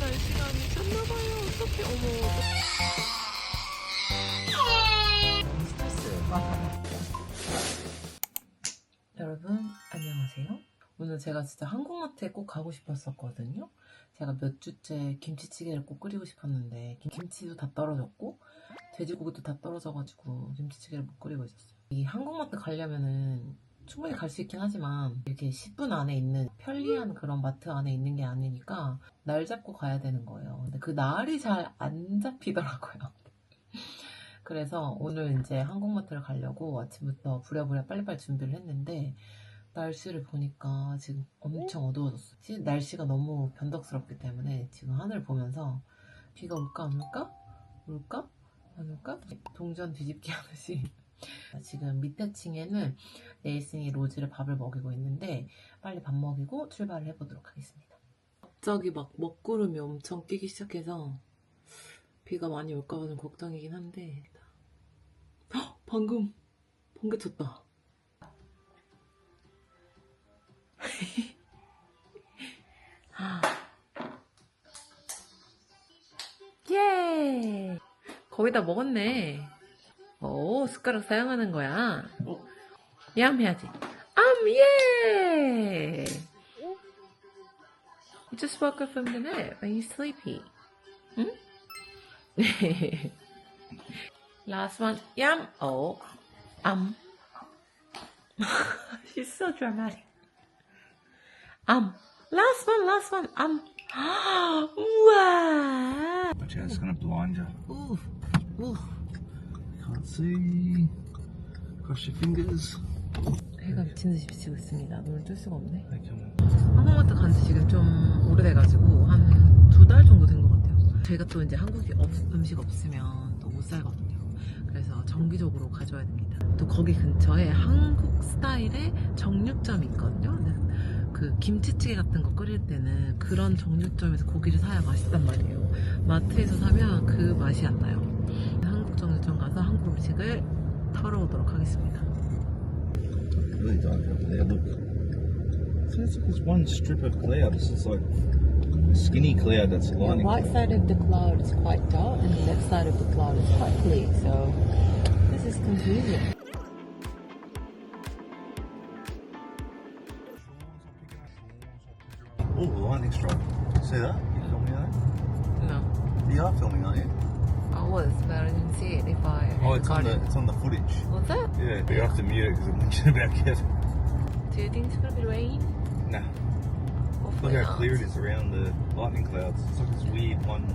날씨가 미쳤나봐요. 어떡해, 어머. 스트레스 받아. 여러분, 안녕하세요. 오늘 제가 진짜 한국마트에 꼭 가고 싶었었거든요. 제가 몇 주째 김치찌개를 꼭 끓이고 싶었는데 김- 김치도 다 떨어졌고 돼지고기도 다 떨어져가지고 김치찌개를 못 끓이고 있었어요. 이 한국마트 가려면은 충분히 갈 수 있긴 하지만 이렇게 10분 안에 있는 편리한 그런 마트 안에 있는 게 아니니까 날 잡고 가야 되는 거예요. 근데 그 날이 잘 안 잡히더라고요. 그래서 오늘 이제 한국마트를 가려고 아침부터 부랴부랴 빨리빨리 준비를 했는데 날씨를 보니까 지금 엄청 어두워졌어요. 시- 날씨가 너무 변덕스럽기 때문에 지금 하늘 보면서 비가 올까 안 올까? 올까? 안 올까? 동전 뒤집기 하듯이 지금 밑에 층에는 네이슨이 로즈를 밥을 먹이고 있는데 빨리 밥 먹이고 출발을 해보도록 하겠습니다. 갑자기 막 먹구름이 엄청 끼기 시작해서 비가 많이 올까 봐 좀 걱정이긴 한데 헉! 방금 번개 쳤다. 예! 거의 다 먹었네. 오, 숟가락 사용하는 거야. 얌 해야지. 암, 예! You just woke up from the nap. Are you sleepy? Hmm? Last one. Yum. Oh. Um. She's so dramatic. Um. Last one, last one. Um. wow. Watch out, it's gonna blind you. Ooh. Ooh. See. Cross your fingers. 해가 미친 듯이 비치고 있습니다. 눈을 뜰 수가 없네. 한국마트 간지 지금 좀 오래돼가지고 한 두 달 정도 된 것 같아요. 저희가 또 이제 한국이 없- 음식 없으면 또 못 살거든요. 그래서 정기적으로 가져야 됩니다. 또 거기 근처에 한국 스타일의 정육점이 있거든요. 그 김치찌개 같은 거 끓일 때는 그런 정육점에서 고기를 사야 맛있단 말이에요. 마트에서 사면 그 맛이 안 나요. 한국 정육점 가서 음식을 털어오도록 하겠습니다. Really dark over there, look. So it's like this one strip of cloud. This is like a skinny cloud that's The lining. right side of the cloud is quite dark and the left side of the cloud is quite clear. So this is confusing. Oh, the lightning strike. See that? You filming that? No, You are filming, aren't you? I was, but I didn't see it. If I Oh, it's on got the it, it's on the footage. was it? Yeah, but you have to mute it because I'm thinking about get. Do you think it's gonna be rain? Nah. Look Hopefully how not. clear it is around the lightning clouds. It's like this weird one.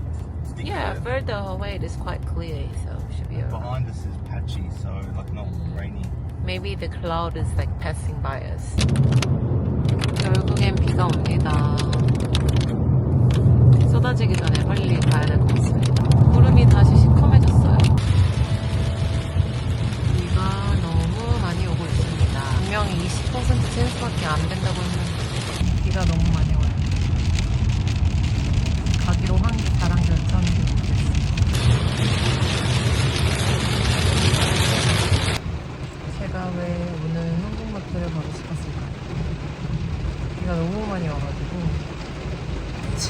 big Yeah, cloud. further away it is quite clear, so it should be alright. Behind us is patchy, so like not Mm. rainy. Maybe the cloud is like passing by us. 결국엔 비가 옵니다. 쏟아지기 전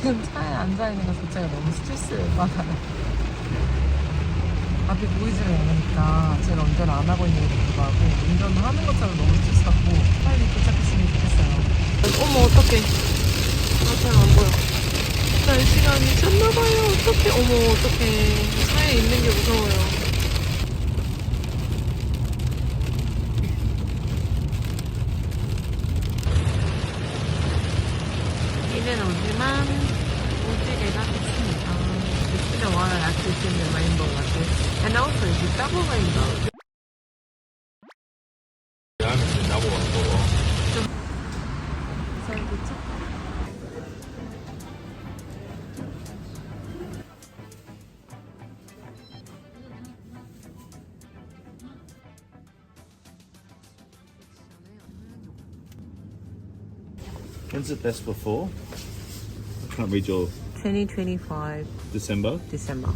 지금 차에 앉아있는 것 자체가 너무 스트레스 받아요. 앞이 보이지를 않으니까 제가 운전을 안 하고 있는데도 불구하고 운전을 하는 것처럼 너무 스트레스 받고 빨리 도착했으면 좋겠어요. 어머 어떡해. 나 잘 안 보여. 날씨가 미쳤나봐요. 어떡해. 어머 어떡해. 차에 있는 게 무서워요 within the rainbow. And also the double rainbow. For When's it best before? I can't read your 2025 December. December.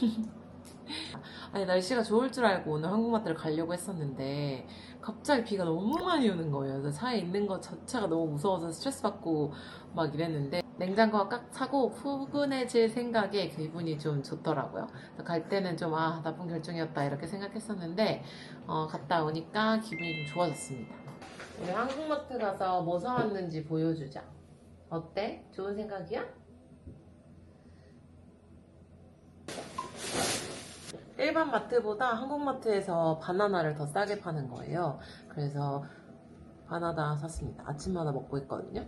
아니 날씨가 좋을 줄 알고 오늘 한국마트를 가려고 했었는데 갑자기 비가 너무 많이 오는 거예요. 그래서 차에 있는 것 자체가 너무 무서워서 스트레스 받고 막 이랬는데 냉장고가 깍 차고 푸근해질 생각에 기분이 좀 좋더라고요. 갈 때는 좀 아 나쁜 결정이었다 이렇게 생각했었는데 어, 갔다 오니까 기분이 좀 좋아졌습니다. 우리 한국마트 가서 뭐 사왔는지 보여주자. 어때? 좋은 생각이야? 일반 마트보다 한국마트에서 바나나를 더 싸게 파는 거예요. 그래서 바나나 샀습니다. 아침마다 먹고 있거든요.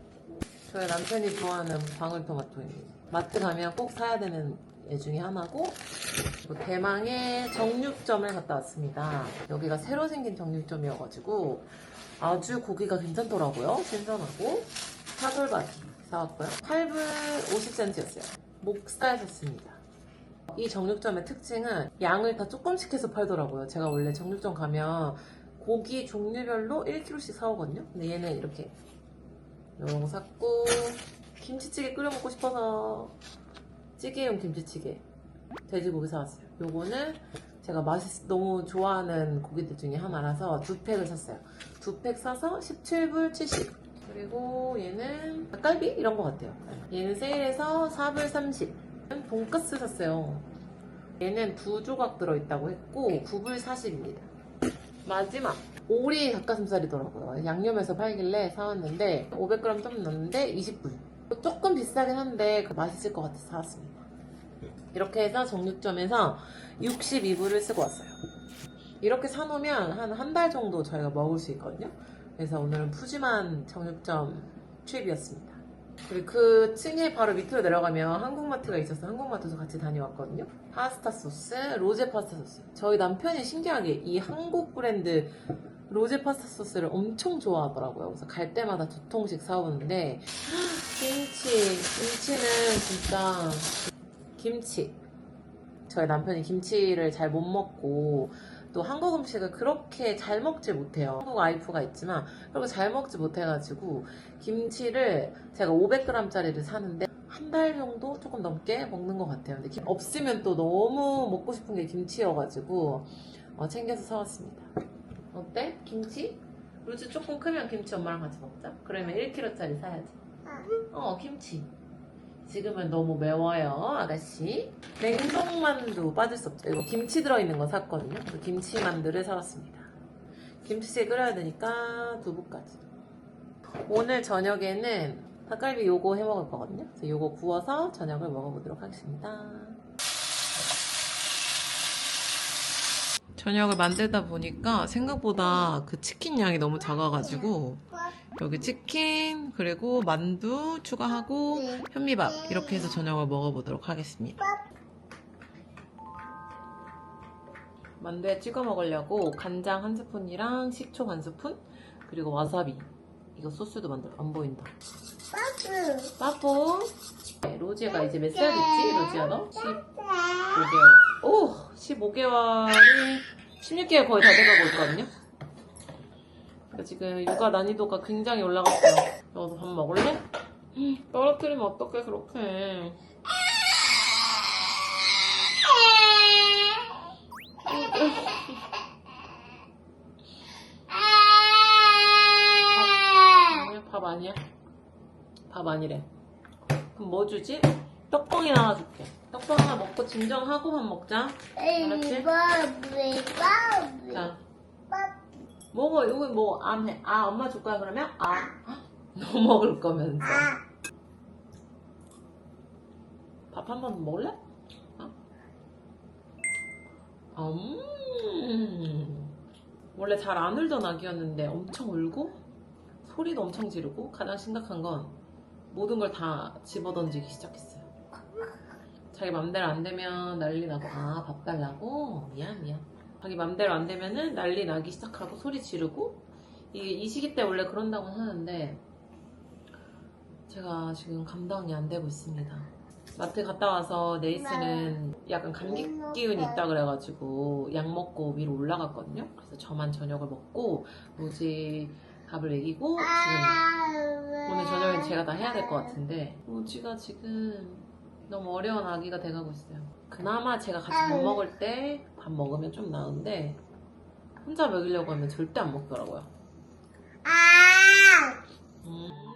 저희 남편이 좋아하는 방울토마토입니다. 마트 가면 꼭 사야 되는 애 중에 하나고 대망의 정육점을 갔다 왔습니다. 여기가 새로 생긴 정육점이어가지고 아주 고기가 괜찮더라고요. 신선하고 사돌바기 사왔고요. 8불 50센트였어요. 목살 샀습니다. 이 정육점의 특징은 양을 다 조금씩 해서 팔더라고요. 제가 원래 정육점 가면 고기 종류별로 1kg씩 사오거든요. 근데 얘는 이렇게 이런 거 샀고 김치찌개 끓여 먹고 싶어서 찌개용 김치찌개 돼지고기 사왔어요. 요거는 제가 맛이 너무 좋아하는 고기들 중에 하나라서 두 팩을 샀어요. 두 팩 사서 17불 70. 그리고 얘는 닭갈비 이런 거 같아요. 얘는 세일해서 4불 30. 돈가스 샀어요. 얘는 두 조각 들어있다고 했고 9불 40입니다. 마지막 오리 닭가슴살이더라고요. 양념해서 팔길래 사왔는데 500g 좀 넣었는데 20불. 조금 비싸긴 한데 그 맛있을 것 같아서 사왔습니다. 이렇게 해서 정육점에서 62불을 쓰고 왔어요. 이렇게 사놓으면 한 한 달 정도 저희가 먹을 수 있거든요. 그래서 오늘은 푸짐한 정육점 트립이었습니다. 그리고 그 층에 바로 밑으로 내려가면 한국마트가 있어서 한국마트도 같이 다녀왔거든요. 파스타 소스, 로제 파스타 소스. 저희 남편이 신기하게 이 한국 브랜드 로제 파스타 소스를 엄청 좋아하더라고요. 그래서 갈 때마다 두 통씩 사오는데 김치, 김치는 진짜 김치. 저희 남편이 김치를 잘 못 먹고 또 한국 음식을 그렇게 잘 먹지 못해요. 한국 와이프가 있지만 그렇게 잘 먹지 못해가지고 김치를 제가 500g짜리를 사는데 한 달 정도 조금 넘게 먹는 것 같아요. 근데 김- 없으면 또 너무 먹고 싶은 게 김치여가지고 어, 챙겨서 사왔습니다. 어때? 김치? 루즈 조금 크면 김치 엄마랑 같이 먹자. 그러면 1kg짜리 사야지. 어, 김치. 지금은 너무 매워요, 아가씨. 냉동만두 빠질 수 없죠. 이거 김치 들어있는 거 샀거든요. 김치만두를 사왔습니다. 김치찌개 끓여야 되니까 두부까지. 오늘 저녁에는 닭갈비 요거 해 먹을 거거든요. 그래서 요거 구워서 저녁을 먹어보도록 하겠습니다. 저녁을 만들다 보니까 생각보다 그 치킨 양이 너무 작아가지고 여기 치킨 그리고 만두 추가하고 현미밥 이렇게 해서 저녁을 먹어보도록 하겠습니다. 만두에 찍어 먹으려고 간장 한 스푼이랑 식초 반 스푼 그리고 와사비 이거 소스도 만들 안 보인다. 빠뽀 네, 로지가 이제 몇살 됐지? 로지야 너? 15개월. 오! 15개월이 16개월 거의 다 돼가고 있거든요. 지금 육아 난이도가 굉장히 올라갔어요. 너도 밥 먹을래? 떨어뜨리면 어떡해 그렇게. 밥 아니야. 밥 아니래. 그럼 뭐 주지? 떡볶이 하나 줄게. 떡볶이 하나 먹고 진정하고 밥 먹자. 알았지? 자, 먹어. 이거 뭐, 안 해. 아, 엄마 줄 거야, 그러면? 아. 너 먹을 거면서. 밥 한 번 먹을래? 어? 음. 원래 잘 안 울던 아기였는데 엄청 울고, 소리도 엄청 지르고, 가장 심각한 건 모든 걸 다 집어던지기 시작했어요. 자기 맘대로 안 되면 난리 나고, 아, 밥 달라고? 미안, 미안. 자기 맘대로 안 되면은 난리 나기 시작하고 소리 지르고 이게 이 시기 때 원래 그런다고 하는데 제가 지금 감당이 안 되고 있습니다. 마트 갔다 와서 네이스는 약간 감기 기운이 있다 그래가지고 약 먹고 위로 올라갔거든요. 그래서 저만 저녁을 먹고 로지 밥을 먹이고 지금 오늘 저녁엔 제가 다 해야 될 것 같은데 로지가 지금 너무 어려운 아기가 돼가고 있어요. 그나마 제가 같이 밥 먹을 때 밥 먹으면 좀 나은데 혼자 먹이려고 하면 절대 안 먹더라고요. 아! 음.